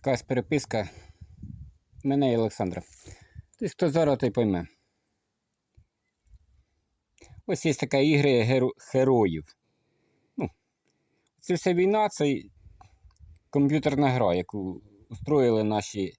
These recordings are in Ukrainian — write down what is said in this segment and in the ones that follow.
якась переписка мене і Олександра. Тобто, хто зараз, той пойме. Ось є така ігра геро- героїв. Ну, це вся війна, це комп'ютерна гра, яку устроїли наші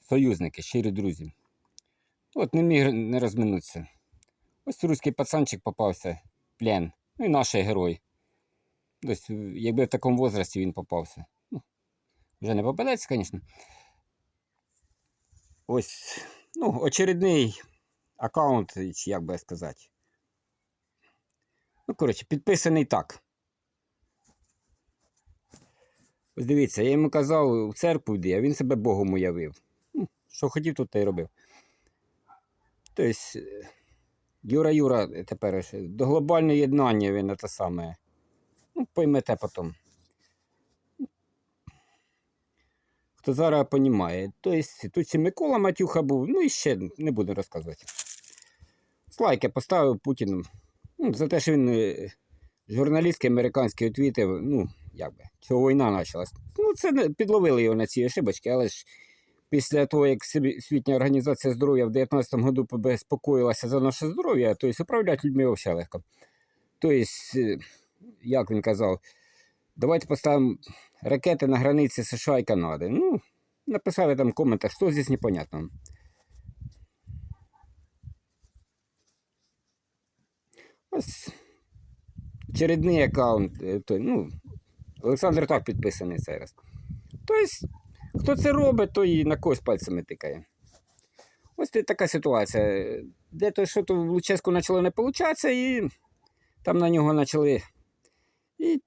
союзники, щирі друзі. От не міг не розминутися. Ось русський пацанчик попався в плен. Ну і наш герой. Тобто, якби в такому возрасті він попався. Вже не попадеться, звісно. Ось, ну, очередний аккаунт, як би сказати. Ну, коротше, підписаний так. Ось дивіться, я йому казав в церкву йди, а він себе Богом уявив. Ну, що хотів, то те й робив. Тобто, е, Юра Юра тепер до глобального єднання він те саме. Ну, поймете потім. Хто зараз розуміє. Тобто, тут ще Микола Матюха був, ну і ще не буду розказувати. Слайки поставив Путіну. Ну, за те, що він е, журналістський американський отвітив, ну, як би, чого війна почалась. Ну, це підловили його на ці ошибочки, але ж після того, як Світня організація здоров'я в 2019 году побезпокоїлася за наше здоров'я, тобто управляти людьми взагалі легко. Тобто, як він казав, давайте поставимо ракети на границі США і Канади. Ну, написали там в коментах, що здесь непонятно. Ось очередний аккаунт. е, ну, Олександр так підписаний цей раз. Тобто, хто це робить, той на когось пальцями тикає. Ось така ситуація. Де то що то в Луческу почало не получатися, і там на нього почали. І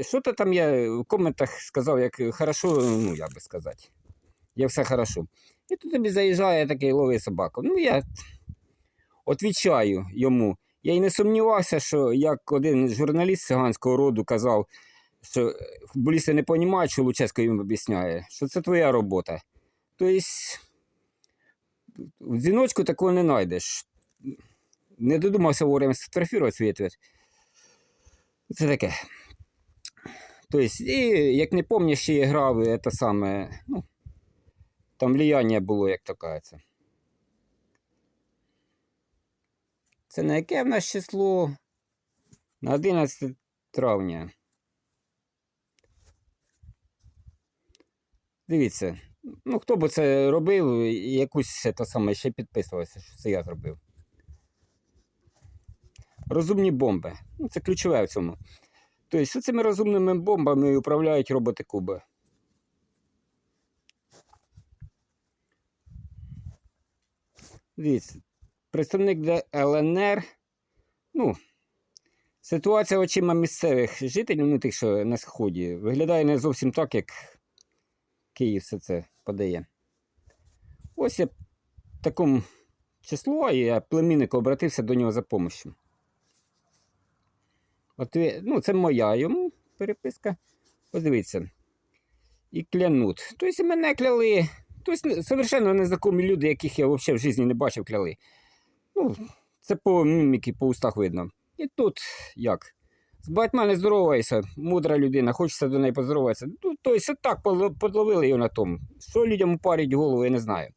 що то там я в коментах сказав, як хорошо, ну як би сказати, як все хорошо. І тут тобі заїжджає такий ловий собаку. Ну, я відвічаю йому. Я й не сумнівався, що як один журналіст циганського роду казав, що е, футболісти не розуміють, що Луческо їм об'ясняє, що це твоя робота. Тобто, в дзвіночку такого не знайдеш. Не додумався вовремя сфотографувати свій ответ. Це таке. Тобто, і як не пам'ятаю, ще грав, е, те саме, ну, там влияння було, як то кажеться. Це на яке в нас число? На 11 травня. Дивіться, ну хто б це робив, якусь те саме ще підписувався, що це я зробив. Розумні бомби. Ну, це ключове в цьому. Тобто, цими розумними бомбами управляють роботи Куби. Дивіться, представник ДЛНР. Ну, ситуація очима місцевих жителів, ну тих, що на сході, виглядає не зовсім так, як Київ все це подає. Ось я в такому числу, і я племінник обратився до нього за допомогою. От, ну, це моя йому переписка. Подивіться. І клянуть. Тобто мене кляли. Тобто совершенно незнакомі люди, яких я взагалі в житті не бачив, кляли. Ну, це по міміки, по устах видно. І тут як? З батьма не здороваєшся, мудра людина, хочеться до неї поздороватися. Ну, тобто так подловили його на тому. Що людям упарить голову, я не знаю.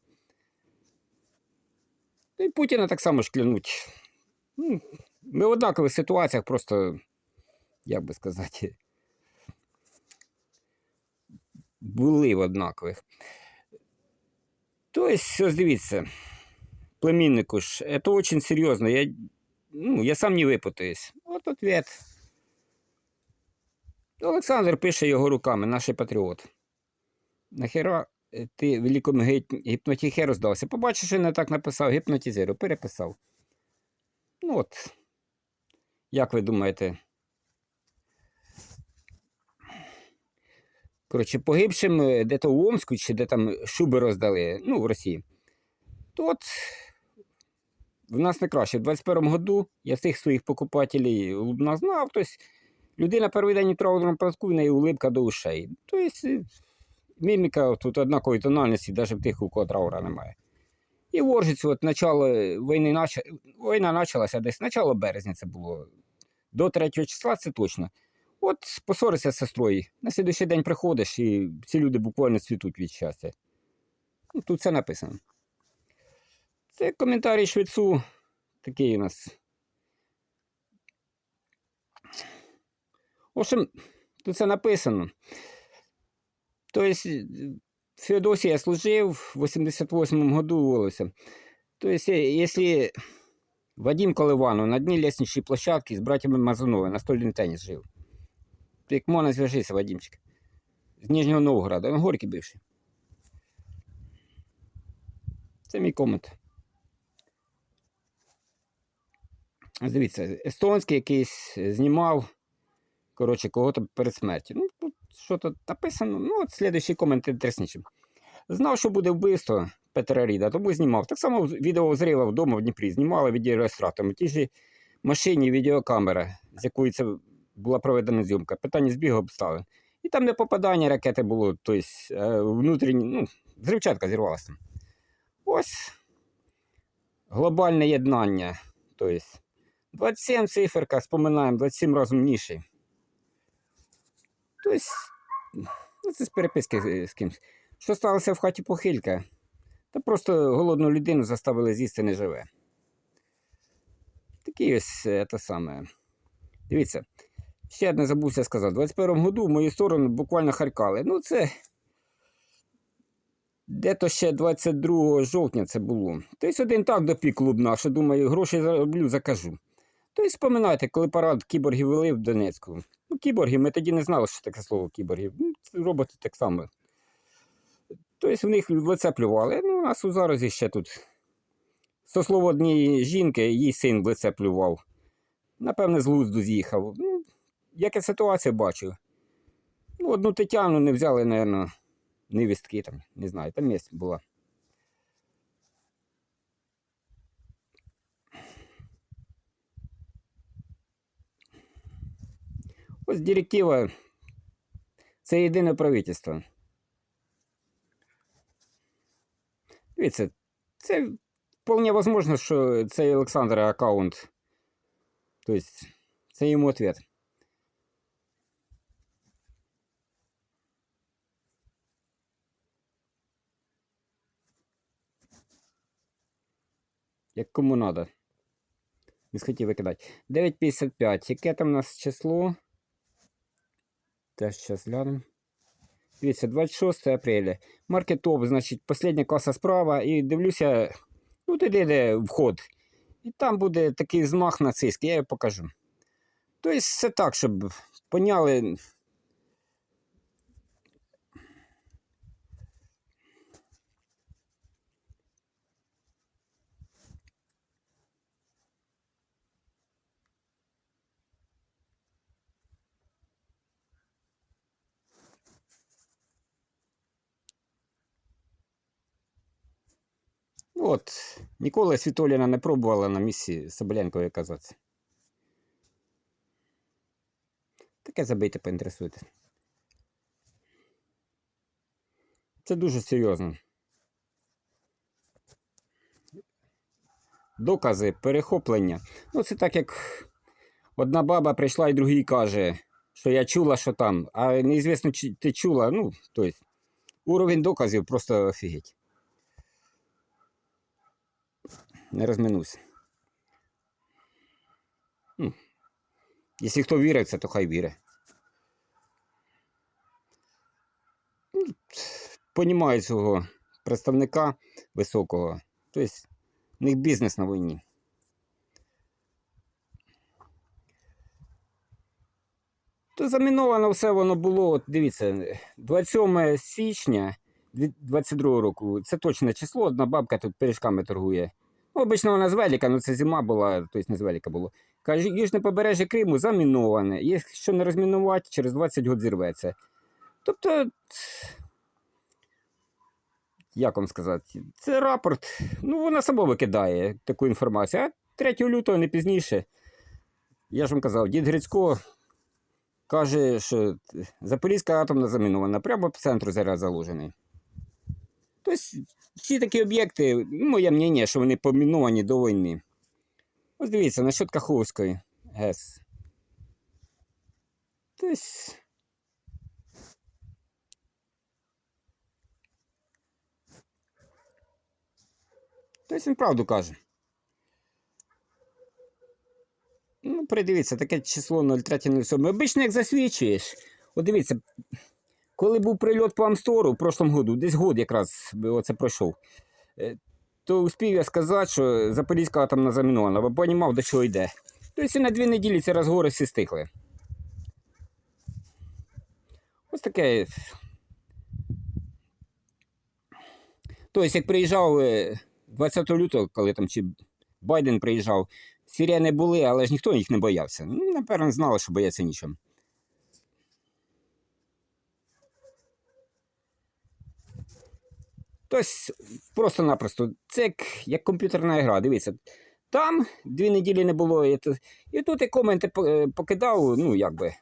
Ну, І Путіна так само ж клянуть. Ну, ми в однакових ситуаціях, просто, як би сказати, були в однакових. Тобто, ось дивіться, племіннику ж, це дуже серйозно. Я, ну, я сам не випутаюсь. От ответ. Олександр пише його руками, наш патріот. Нахера е, ти великому гіп- гіпнотіхеру здався? Побачиш, що не так написав, гіпнотізеру, переписав. Ну от. Як ви думаєте? Коротше, погибшим е, де-то в Омську, чи де там шуби роздали, ну, в Росії. То от в нас не краще. В 21-му году я всіх своїх покупателів лубна знав. Тобто людина перший день траурному платку, в неї улипка до ушей. Тобто е, міміка тут однакової тональності, навіть в тих, у кого траура немає. І в Оржицю, от начало війни нач- війна почалася десь начало березня це було. До 3 числа це точно. От посорися з сестрою. На слідуючий день приходиш, і ці люди буквально цвітуть від щастя. Ну, тут все написано. Це коментарій швецу. Такий у нас. В общем, тут все написано. Тобто, в Феодосії служив, в 88-му году уволився. Тобто, якщо Вадим Коливанов на дні лестничной площадки з братьями Мазуновими настольний теніс жив. Як можна зв'яжися, Вадимчик. З Нижнього Новгорода, він горький бивший. Це мій комент. Дивіться, естонський якийсь знімав. Коротше, кого-то перед смертю. Ну, тут що тут написано. Ну, от слідуючий комент інтересніший. Знав, що буде вбивство Петра Ріда, тому знімав. Так само відео зрива вдома в Дніпрі знімали відеореєстратором. Ті ж машині відеокамера, з якої це була проведена зйомка. Питання збігу обставин. І там не попадання ракети було, тобто е, внутрішні, ну, зривчатка зірвалася. Ось глобальне єднання. Тобто 27 циферка, споминаємо, 27 разом ніший. Тобто, ну, це з переписки з- з кимось. Що сталося в хаті похилька? Та просто голодну людину заставили з'їсти не живе. Такий ось е, те саме. Дивіться, ще одне забувся сказати. У 21-му году в мою сторону буквально харкали. Ну, це. Де-то ще 22 жовтня це було. Тобто один так допік клуб наш, що думаю, гроші зароблю, закажу. Тобто, споминайте, коли парад кіборгів вели в Донецьку. Ну, кіборги, ми тоді не знали, що таке слово кіборгів. Ну, роботи так само. Тобто в них в лице плювали. Ну, у нас у зарозі ще тут. Со слова однієї жінки, її син в лице плював. Напевне, з глузду з'їхав. Як я ситуацію бачу. Ну, одну Тетяну не взяли, напевно, невістки там, не знаю, там місць була. Ось директива. Це єдине правительство. Дивіться, це вполне возможно, що цей Олександр аккаунт. Тобто, це йому ответ. Як кому надо. Не схотів викидати. 9.55. Яке там у нас число? Теж зараз глянемо. Дивіться, 26 апреля. Маркетоп, значить, последня класа справа. І дивлюся, ну туди йде вход. І там буде такий змах нацистський, я його покажу. Тобто, все так, щоб поняли. От, ніколи Світоліна не пробувала на місці Соболенкової казатися. Таке забийте, поінтересуйтесь. Це дуже серйозно. Докази, перехоплення. Ну, це так, як одна баба прийшла і другій каже, що я чула, що там, а неізвісно, чи ти чула. Ну, тобто, уровень доказів просто офігеть. Не розминуся. Ну, Якщо хто вірить в це, то хай вірить. Ну, Понімаю цього представника високого. Тобто, в них бізнес на війні. То заміновано все воно було. От дивіться, 27 січня 22 року. Це точне число. Одна бабка тут пиріжками торгує. Ну, обично вона з але це зима була, тобто не з Веліка було. Каже, южне побережжя Криму заміноване. Якщо не розмінувати, через 20 років зірветься. Тобто, як вам сказати, це рапорт. Ну, вона сама викидає таку інформацію. А 3 лютого, не пізніше, я ж вам казав, дід Грицько каже, що Запорізька атомна замінована, прямо по центру зараз заложений. Тобто, всі такі об'єкти, моє мнення, що вони поміновані до війни. Ось дивіться, насчет Каховської ГЕС. Тобто. Тобто він правду каже. Ну, придивіться, таке число 0307. Обично як засвідчуєш. От дивіться, коли був прильот по Амстору в прошлому году, десь год якраз оце пройшов, е, то успів я сказати, що Запорізька атомна замінована, бо понімав, до чого йде. Тобто і на дві неділі ці розговори всі стихли. Ось таке. Тобто, як приїжджав е, 20 лютого, коли там чи Байден приїжджав, сирени були, але ж ніхто їх не боявся. Ну, напевно, знали, що бояться нічого. Тобто, просто-напросто, це як, як комп'ютерна гра, дивіться. Там дві неділі не було, і, і тут я коменти е, покидав, ну, якби,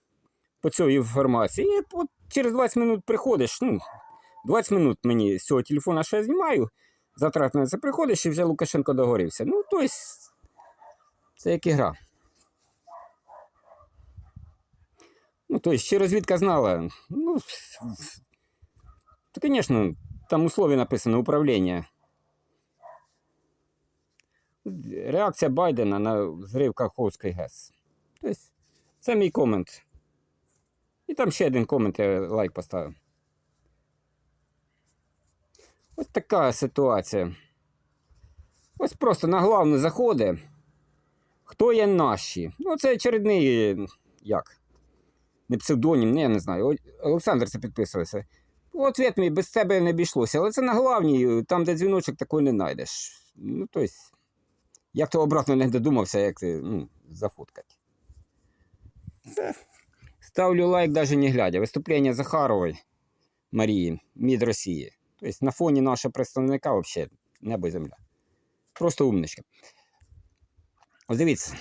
по цій інформації. І от через 20 минут приходиш, ну, 20 минут мені з цього телефона, я знімаю, затрат на це приходиш і вже Лукашенко догорівся. Ну, тобто, це як ігра. Ну, тобто, чи розвідка знала, ну, то, звісно, там условия написано управління. Реакція Байдена на зрив Каховської ГЕС. Тобто, це мій комент. І там ще один комент я лайк поставив. Ось така ситуація. Ось просто на главну заходить. Хто є наші? Ну, це очередний, як? Не псевдонім, не, я не знаю. Олександр це підписувався. Ответ мій без тебе не обійшлося, але це на главній, там, де дзвіночок, такої не знайдеш. Ну, тобто, як то обратно не додумався, як ти ну, зафоткати. Ставлю лайк, навіть не глядя. Виступлення Захарової Марії, МІД Росії. Тобто на фоні нашого представника взагалі небо і земля. Просто умничка. Ось дивіться.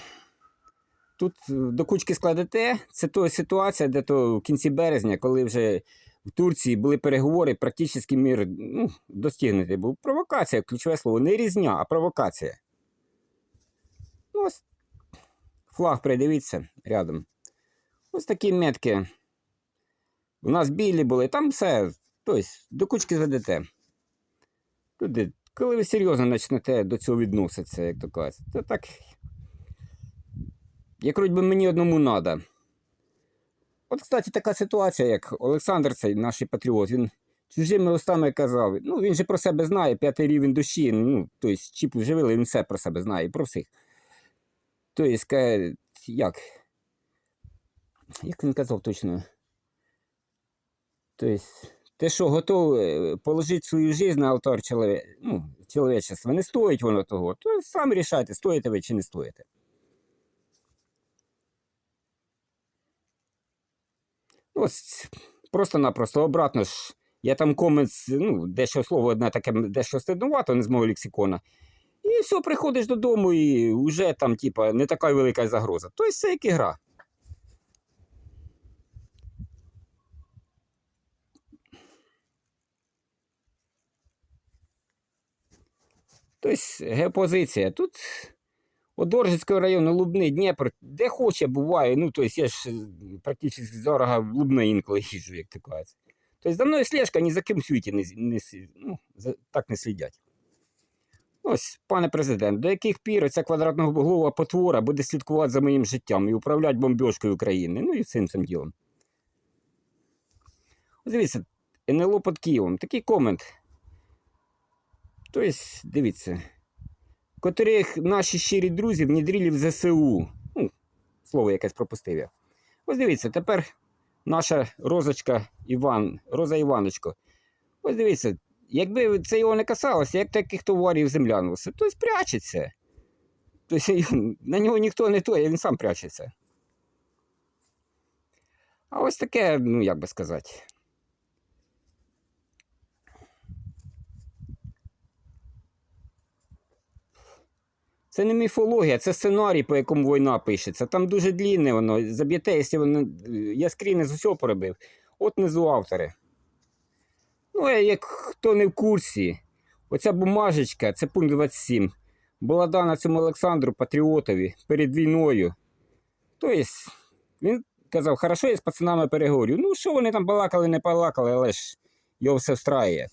Тут е, до кучки складете, це то ситуація, де то в кінці березня, коли вже в Турції були переговори, практично мір ну, достигнутий був. Провокація, ключове слово, не різня, а провокація. Ну, ось флаг придивіться рядом. Ось такі метки. У нас білі були, там все. Тобто, до кучки зведете. Туди, коли ви серйозно почнете до цього відноситися, як то кажуть, то так. Як би мені одному треба. От, кстати, така ситуація, як Олександр, цей наш патріот, він чужими устами казав. Ну, він же про себе знає, п'ятий рівень душі. Ну, тобто, чіп вживили, він все про себе знає, про всіх. Тобто, як? Як він казав точно? Тобто, те, що готове положити свою життя на алтар ну, чоловічества, не стоїть воно того. То самі рішайте, стоїте ви чи не стоїте. Ось просто-напросто обратно ж. Я там комент, ну, дещо слово одне таке, дещо стиднувато, не з мого лексикона. І все, приходиш додому, і вже там, типа, не така велика загроза. Тобто це як ігра. Тобто геопозиція. Тут от Доржицького району, Лубни, Дніпро, де хоче, буває. Ну, тобто я ж е, практично дорого в Лубне інколи їжджу, як ти кажеш. Тобто за мною слежка ні за ким в світі не, не, ну, так не слідять. Ось, пане президент, до яких пір ця квадратноголова потвора буде слідкувати за моїм життям і управляти бомбьошкою України? Ну і всім цим ділом. Ось дивіться, НЛО під Києвом. Такий комент. Тобто, дивіться, котрих наші щирі друзі внедрили в ЗСУ. Ну, слово якесь пропустив я. Ось дивіться, тепер наша розочка Іван, Роза Іваночко. Ось дивіться, якби це його не касалося, як таких товарів землянувався, то прячеться. Тобто на нього ніхто не той, він сам прячеться. А ось таке, ну як би сказати. Це не міфологія, це сценарій, по якому війна пишеться. Там дуже длінне воно. Заб'єте, якщо воно. Я скріни з усього поробив. От внизу автори. Ну, як хто не в курсі, оця бумажечка, це пункт 27, була дана цьому Олександру Патріотові перед війною. Тобто, він казав, хорошо, я з пацанами переговорю. Ну, що вони там балакали, не балакали, але ж його все встраює.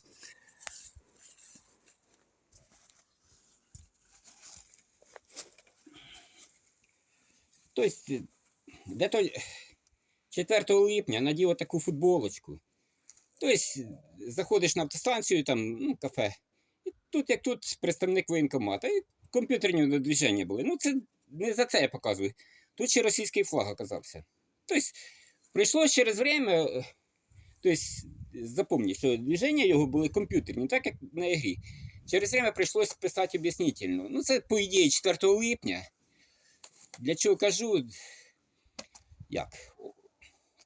Тобто, де то 4 липня надів отаку футболочку. Тобто, заходиш на автостанцію, там, ну, кафе. І тут, як тут, представник воєнкомата, і комп'ютерні движення були. Ну, це не за це я показую. Тут ще російський флаг оказався. Тобто, прийшло через время, е, тобто, запомні, що движення його були комп'ютерні, так як на ігрі. Через время прийшлось писати об'яснительно. Ну, це, по ідеї, 4 липня. Для чого кажу? Як?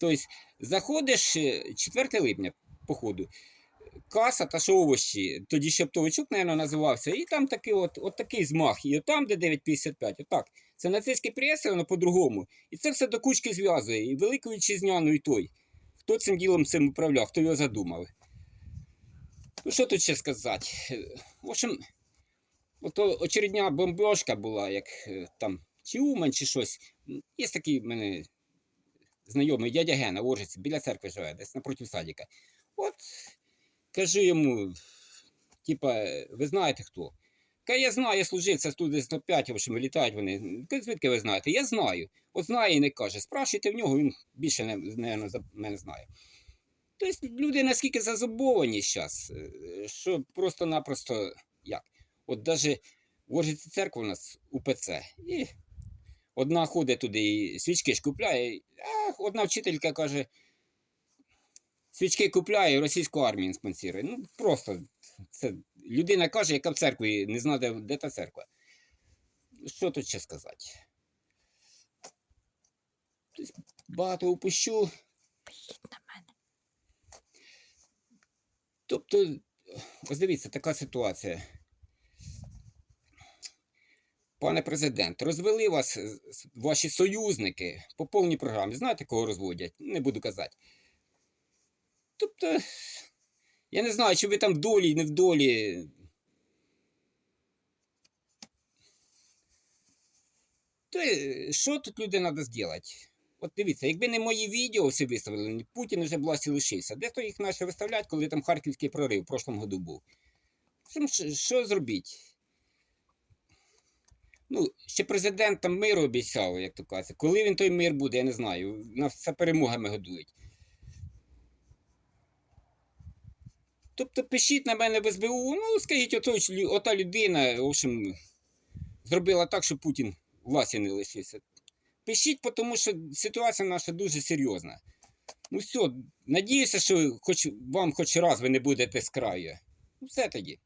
Тобто, заходиш е, 4 липня, походу, каса та що овощі, тоді ще Птовичук, мабуть, називався, і там такий от, от такий змах, і там, де 9,55, отак. Це нацистський прес, воно по-другому. І це все до кучки зв'язує. І Велику Вітчизняну, і той. Хто цим ділом цим управляв, хто його задумав. Ну, що тут ще сказати? Е, В общем, ото очередня бомбежка була, як е, там, чи Умань, чи щось. Є такий в мене знайомий дядя Гена, в Оржиці, біля церкви живе, десь напроти садика. От кажу йому, типа, ви знаєте хто? Каже, я знаю, я служив, це тут десь на 5, в общем, вилітають вони. Кажу, звідки ви знаєте? Я знаю. От знає і не каже. Спрашуйте в нього, він більше не, за мене знає. Тобто люди наскільки зазубовані зараз, що просто-напросто як? От навіть в церква у нас УПЦ. І одна ходить туди і свічки ж купляє. А одна вчителька каже, свічки купляє, російську армію спонсорує. Ну, просто це людина каже, яка в церкві не знає, де, та церква. Що тут ще сказати? Багато упущу. Тобто, ось дивіться, така ситуація. Пане президент, розвели вас е, ваші союзники по повній програмі. Знаєте, кого розводять? Не буду казати. Тобто, я не знаю, чи ви там долі, не в долі. То що тут люди треба зробити? От дивіться, якби не мої відео всі виставлені, Путін вже власті лишився. Де то їх почали виставляти, коли там харківський прорив в прошлому году був? Що, що зробіть? Ну, ще президент там миру обіцяв, як то кажеться. Коли він той мир буде, я не знаю. Нас все перемогами годують. Тобто пишіть на мене в СБУ, ну скажіть, ото, ота людина, в общем, зробила так, що Путін у власті не лишився. Пишіть, тому що ситуація наша дуже серйозна. Ну все, надіюся, що хоч вам хоч раз ви не будете з краю. Ну все тоді.